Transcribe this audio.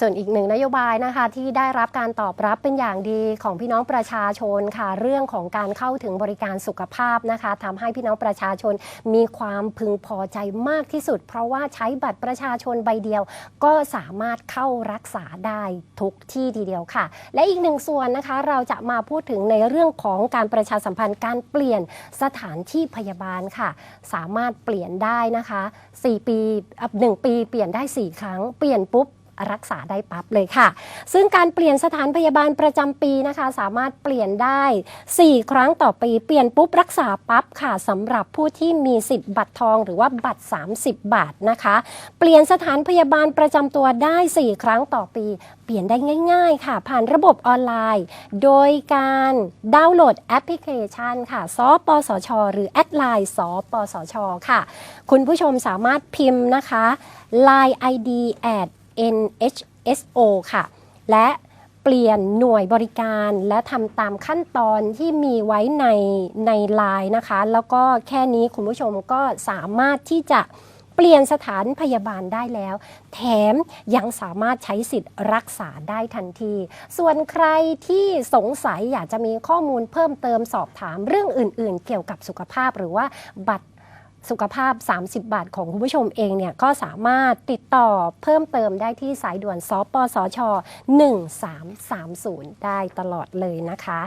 ส่วนอีกหนึ่งนโยบายนะคะที่ได้รับการตอบรับเป็นอย่างดีของพี่น้องประชาชนค่ะ เรื่องของการเข้าถึงบริการสุขภาพนะคะทำให้พี่น้องประชาชนมีความพึงพอใจมากที่สุด เพราะว่าใช้บัตรประชาชนใบเดียว ก็สามารถเข้ารักษาได้ทุกที่ทีเดียวค่ะ และอีกหนึ่งส่วนนะคะเราจะมาพูดถึงในเรื่องของการประชาสัมพันธ์การเปลี่ยนสถานที่พยาบาลค่ะ สามารถเปลี่ยนได้นะคะ 4 ปีอะหนึ่งปีเปลี่ยนได้ 4 ครั้ง เปลี่ยนปุ๊บ รักษาได้ปั๊บเลยค่ะ ซึ่งการเปลี่ยนสถานพยาบาลประจำปีนะคะ สามารถเปลี่ยนได้ 4 ครั้งต่อปี เปลี่ยนปุ๊บรักษาปั๊บค่ะสำหรับผู้ที่มีสิทธิ์บัตรทองหรือว่าบัตร 30 บาทนะคะ เปลี่ยนสถานพยาบาลประจำตัวได้ 4 ครั้งต่อปี เปลี่ยนได้ง่าย ๆ ค่ะ ผ่านระบบออนไลน์ โดยการดาวน์โหลดแอปพลิเคชันค่ะสปสช หรือแอดไลน์สปสช ค่ะ คุณผู้ชมสามารถพิมพ์นะคะ Line ID at NHSO ค่ะ และเปลี่ยนหน่วยบริการและทำตามขั้นตอนที่มีไว้ในในไลน์นะคะ แล้วก็แค่นี้คุณผู้ชมก็สามารถที่จะเปลี่ยนสถานพยาบาลได้แล้ว แถมยังสามารถใช้สิทธิ์รักษาได้ทันที ส่วนใครที่สงสัยอยากจะมีข้อมูลเพิ่มเติมสอบถามเรื่องอื่น ๆ เกี่ยวกับสุขภาพหรือว่าบัตร สุขภาพ 30 บาทของคุณผู้ชมเองเนี่ยก็สามารถติดต่อเพิ่มเติมได้ที่สายด่วนสปสช 1330 ได้ตลอดเลยนะคะ